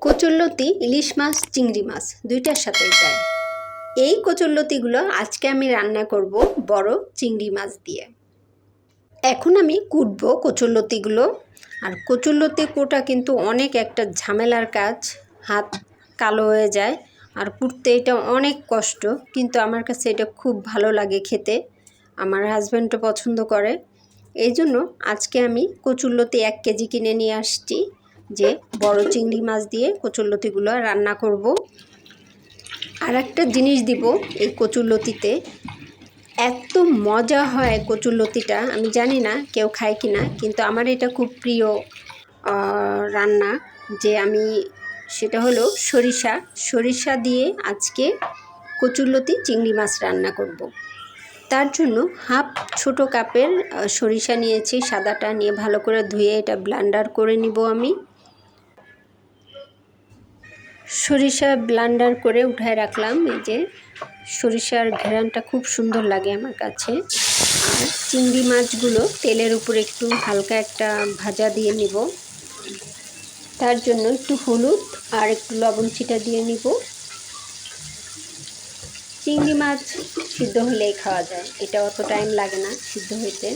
কচুরলতি, ইলিশ মাছ, চিংড়ি মাছ দুইটার সাথেই যায়। এই কচুরলতিগুলো আজকে আমি রান্না করব বড় চিংড়ি মাছ দিয়ে। এখন আমি কুটবো কচুরলতিগুলো। আর কচুরলতি কোটা কিন্তু অনেক একটা ঝামেলার কাজ, হাত কালো হয়ে যায় আর কুটতে এটা অনেক কষ্ট। কিন্তু আমার কাছে এটা খুব ভালো লাগে খেতে, আমার হাজব্যান্ডও পছন্দ করে। এই জন্য আজকে আমি কচুরলতি এক কেজি কিনে নিয়ে আসছি। যে বড় চিংড়ি মাছ দিয়ে কচুরলতিগুলো রান্না করব। আর একটা জিনিস দিব এই কচুরলতিতে এত মজা হয় কচুরলতিটা আমি জানি না কেউ খায় কি না, কিন্তু আমার এটা খুব প্রিয় রান্না। যে আমি, সেটা হলো সরিষা। সরিষা দিয়ে আজকে কচুরলতি চিংড়ি মাছ রান্না করব। তার জন্য হাফ ছোট কাপের সরিষা নিয়েছি, সাদাটা নিয়ে ভালো করে ধুয়ে এটা ব্লান্ডার করে নিব আমি। সরিষা ব্লান্ডার করে উঠায় রাখলাম। এই যে সরিষার ঘেরানটা খুব সুন্দর লাগে আমার কাছে। আর চিংড়ি মাছগুলো তেলের উপর একটু হালকা একটা ভাজা দিয়ে নিব। তার জন্য একটু হলুদ আর একটু লবণ ছিটা দিয়ে নিব। চিংড়ি মাছ সিদ্ধ হলেই খাওয়া যায়। এটা অত টাইম লাগে না সিদ্ধ হইতে।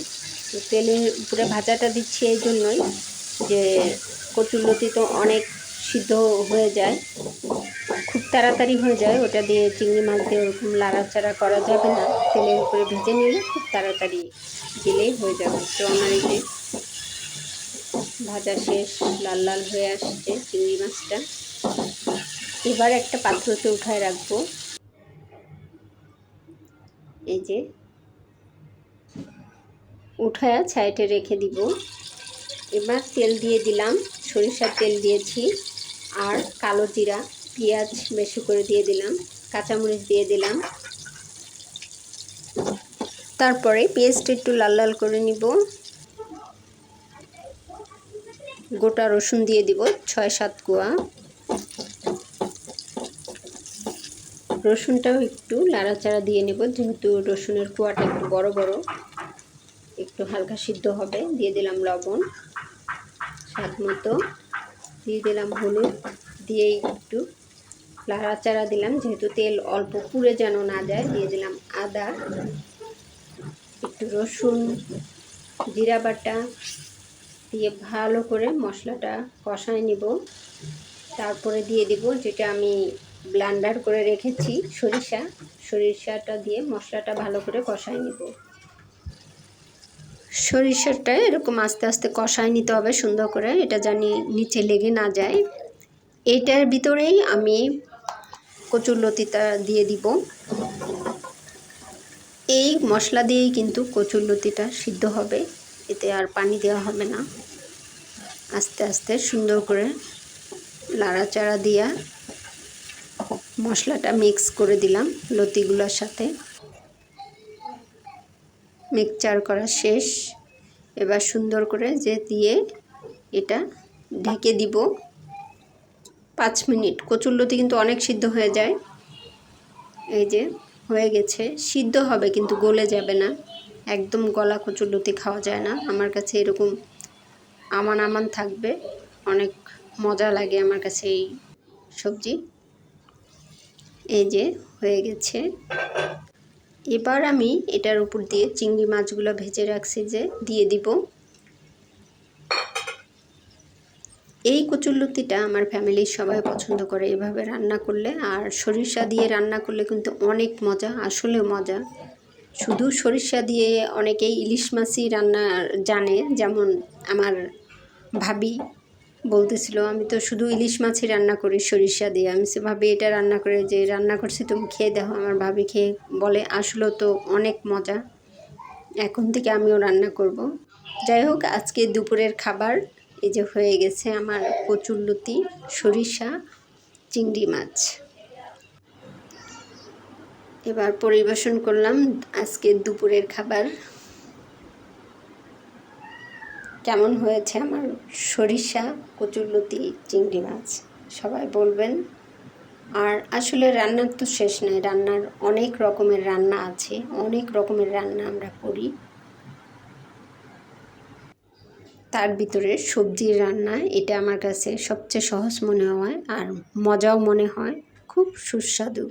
তেলের উপরে ভাজাটা দিচ্ছি এই জন্যই যে কচুরলতি তো অনেক সিদ্ধ হয়ে যায়। খুব তাড়াতাড়ি হয়ে যায়। ওটা দিয়ে চিংড়ি মাছ দিয়ে ওরকম লাড়াচাড়া করা যাবে না। তেলের উপরে ভেজে নিলে খুব তাড়াতাড়ি দিলেই হয়ে যাবে। তো আমার এই যে ভাজা শেষ, লাল লাল হয়ে আসছে চিংড়ি মাছটা। এবার একটা পাত্রতে উঠায় রাখব। এই যে উঠায়া সাইডে রেখে দিব। এবার তেল দিয়ে দিলাম। সরিষার তেল দিয়েছি। আর কালো জিরা, পেঁয়াজ বেশি করে দিয়ে দিলাম, কাঁচামরিচ দিয়ে দিলাম। তারপরে পেস্ট একটু লাল লাল করে নিব। গোটা রসুন দিয়ে দিব ছয় সাত কোয়া। রসুনটাও একটু লাড়াচাড়া দিয়ে নেব, যেহেতু রসুনের কুয়াটা একটু বড় বড়, একটু হালকা সিদ্ধ হবে, দিয়ে দিলাম লবণ। স্বাদ মতো। দিয়ে দিলাম হলুদ দিয়ে একটু লাড়াচাড়া দিলাম। যেহেতু তেল অল্প পুড়ে যেন না যায়, দিয়ে দিলাম আদা, একটু রসুন, জিরা বাটা দিয়ে ভালো করে মশলাটা কষায় নিব। তারপরে দিয়ে দিব যেটা আমি ব্লান্ডার করে রেখেছি, সরিষা। সরিষাটা দিয়ে মশলাটা ভালো করে কষায় নিব। সরিষাটা এরকম আস্তে আস্তে কষায় নিতে হবে সুন্দর করে, এটা জানি নিচে লেগে না যায়। এইটার ভিতরেই আমি কচুরলতিটা দিয়ে দিব। এই মশলা দিয়েই কিন্তু কচুরলতিটা সিদ্ধ হবে, এতে আর পানি দেওয়া হবে না। আস্তে আস্তে সুন্দর করে লাড়াচাড়া দিয়া মশলাটা মিক্স করে দিলাম লতিগুলোর সাথে। মিক্সচার করা শেষ। এবার সুন্দর করে যে দিয়ে এটা ঢেকে দিব। পাঁচ মিনিট। কচুরলতি কিন্তু অনেক সিদ্ধ হয়ে যায়। এই যে হয়ে গেছে। সিদ্ধ হবে কিন্তু গলে যাবে না। একদম গলা কচুরলতি খাওয়া যায় না। আমার কাছে এরকম আমান আমান থাকবে। অনেক মজা লাগে আমার কাছে এই সবজি। এই যে হয়ে গেছে। এবার আমি এটার উপর দিয়ে চিংড়ি মাছগুলো ভেজে রাখছি যে দিয়ে দিব। এই কচুরলতিটা আমার ফ্যামিলির সবাই পছন্দ করে এভাবে রান্না করলে, আর সরিষা দিয়ে রান্না করলে কিন্তু অনেক মজা আসলে মজা। শুধু সরিষা দিয়ে অনেকেই ইলিশ মাছই রান্না জানে, যেমন আমার ভাবি বলতেছিল, আমি তো শুধু ইলিশ মাছই রান্না করি সরিষা দিয়ে। আমি সে ভাবি এটা রান্না করে যে রান্না করছি তুমি খেয়ে দেখো। আমার ভাবি খেয়ে বলে আসলেও তো অনেক মজা। এখন থেকে আমিও রান্না করব। যাই হোক, আজকে দুপুরের খাবার এই যে হয়ে গেছে আমার কচুরলতি সরিষা, চিংড়ি মাছ। এবার পরিবেশন করলাম আজকে দুপুরের খাবার। কেমন হয়েছে আমার সরিষা, কচুরলতি, চিংড়ি মাছ? সবাই বলবেন। আর আসলে রান্নার তো শেষ নেই। রান্নার অনেক রকমের রান্না আছে। অনেক রকমের রান্না আমরা করি। তার ভিতরে সবজির রান্না, এটা আমার কাছে সবচেয়ে সহজ মনে হয় আর মজাও মনে হয়। খুব সুস্বাদু।